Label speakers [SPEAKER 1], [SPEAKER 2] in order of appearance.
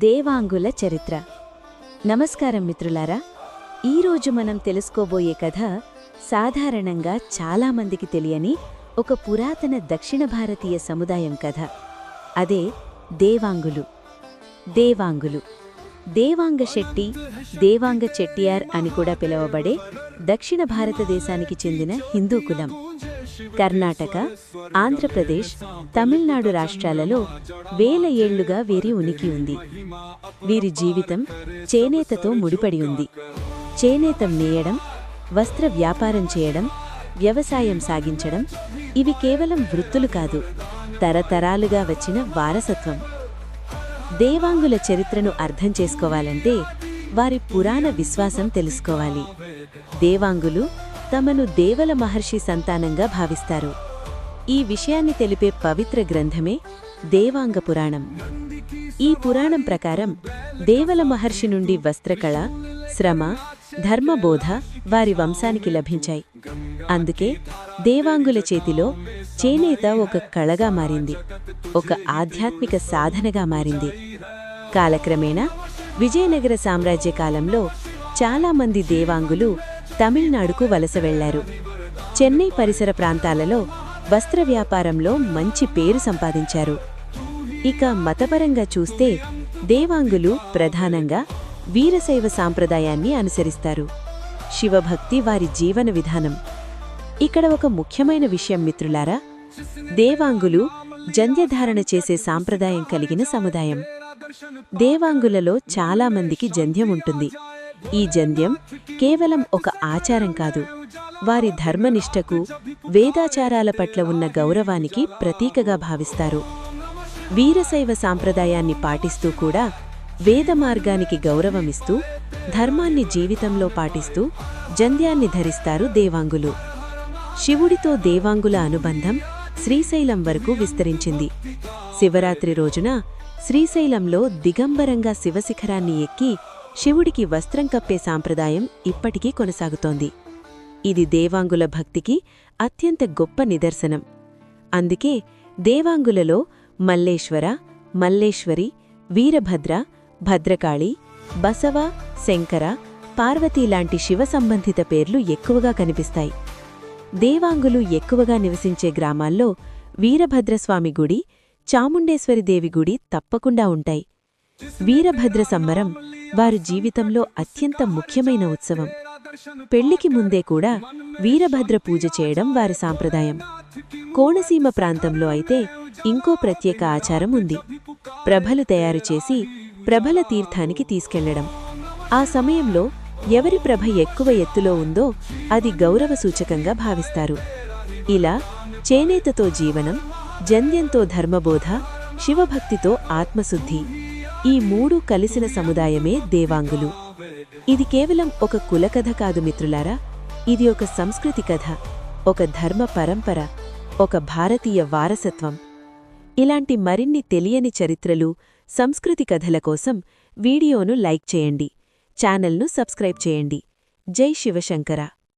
[SPEAKER 1] దేవాంగుల చరిత్ర. నమస్కారం మిత్రులారా ఈరోజు మనం తెలుసుకోబోయే కథ సాధారణంగా చాలామందికి తెలియని ఒక పురాతన దక్షిణ భారతీయ సముదాయం కథ. అదే దేవాంగులు. దేవాంగులు. దేవాంగ శెట్టి దేవాంగ చెట్టియార్ అని కూడా పిలువబడే దక్షిణ భారతదేశానికి చెందిన హిందూ కులం. కర్ణాటక ఆంధ్రప్రదేశ్ తమిళనాడు రాష్ట్రాలలో వేల ఏళ్ళుగా వీరి ఉనికి ఉంది. వీరి జీవితం చేనేతతో ముడిపడి ఉంది. చేనేతం నేయడం వస్త్ర వ్యాపారం చేయడం వ్యవసాయం సాగించడం ఇవి కేవలం వృత్తులు కాదు తరతరాలుగా వచ్చిన వారసత్వం. దేవాంగుల చరిత్రను అర్థం చేసుకోవాలంటే వారి పురాణ విశ్వాసం తెలుసుకోవాలి. దేవాంగులు తమను దేవల మహర్షి సంతానంగా భావిస్తారు. ఈ విషయాన్ని తెలిపే పవిత్ర గ్రంథమే దేవాంగ పురాణం. ఈ పురాణం ప్రకారం దేవల మహర్షి నుండి వస్త్రకళ శ్రమ ధర్మబోధ వారి వంశానికి లభించాయి. అందుకే దేవాంగుల చేతిలో చేనేత ఒక కళగా మారింది. ఒక ఆధ్యాత్మిక సాధనగా మారింది. కాలక్రమేణా విజయనగర సామ్రాజ్య కాలంలో చాలామంది దేవాంగులు తమిళనాడుకు వలస వెళ్ళారు. చెన్నై పరిసర ప్రాంతాలలో వస్త్ర వ్యాపారంలో మంచి పేరు సంపాదించారు. ఇక మతపరంగా చూస్తే దేవాంగులు ప్రధానంగా వీరశైవ సాంప్రదాయాన్ని అనుసరిస్తారు. శివభక్తి వారి జీవన విధానం. ఇక్కడ ఒక ముఖ్యమైన విషయం మిత్రులారా దేవాంగులు జంధ్యధారణ చేసే సాంప్రదాయం కలిగిన సముదాయం. దేవాంగులలో చాలామందికి జంధ్యం ఉంటుంది. ఈ జంధ్యం కేవలం ఒక ఆచారం కాదు. వారి ధర్మనిష్టకు వేదాచారాల పట్ల ఉన్న గౌరవానికి ప్రతీకగా భావిస్తారు. వీరశైవ సాంప్రదాయాన్ని పాటిస్తూ కూడా వేద మార్గానికి గౌరవమిస్తూ ధర్మాన్ని జీవితంలో పాటిస్తూ జంధ్యాన్ని ధరిస్తారు దేవాంగులు. శివుడితో దేవాంగుల అనుబంధం శ్రీశైలం వరకు విస్తరించింది. శివరాత్రి రోజున శ్రీశైలంలో దిగంబరంగా శివశిఖరాన్ని ఎక్కి శివుడికి వస్త్రం కప్పే సాంప్రదాయం ఇప్పటికీ కొనసాగుతోంది. ఇది దేవాంగుల భక్తికి అత్యంత గొప్ప నిదర్శనం. అందుకే దేవాంగులలో మల్లేశ్వర మల్లేశ్వరి వీరభద్ర భద్రకాళి బసవ శంకర పార్వతీ లాంటి శివ సంబంధిత పేర్లు ఎక్కువగా కనిపిస్తాయి. దేవాంగులు ఎక్కువగా నివసించే గ్రామాల్లో వీరభద్రస్వామి గుడి చాముండేశ్వరిదేవి గుడి తప్పకుండా ఉంటాయి. వీరభద్ర సంబరం వారు జీవితంలో అత్యంత ముఖ్యమైన ఉత్సవం. పెళ్ళికి ముందే కూడా వీరభద్ర పూజ చేయడం వారి సాంప్రదాయం. కోనసీమ ప్రాంతంలో అయితే ఇంకో ప్రత్యేక ఆచారం ఉంది. ప్రభలు తయారు చేసి ప్రభల తీర్థానికి తీసుకెళ్ళడం. ఆ సమయంలో ఎవరి ప్రభ ఎక్కువ ఎత్తులో ఉందో అది గౌరవ సూచకంగా భావిస్తారు. ఇలా చేనేతతో జీవనం జంధ్యంతో ధర్మబోధ శివభక్తితో ఆత్మశుద్ధి ఈ మూడు కలిసిన సముదాయమే దేవాంగులు. ఇది కేవలం ఒక కులకథ కాదు మిత్రులారా. ఇది ఒక సంస్కృతి కథ ఒక ధర్మ పరంపర ఒక భారతీయ వారసత్వం. ఇలాంటి మరిన్ని తెలియని చరిత్రలు సంస్కృతి కథల కోసం వీడియోను లైక్ చేయండి. ఛానల్ను సబ్స్క్రైబ్ చేయండి. జై శివశంకర.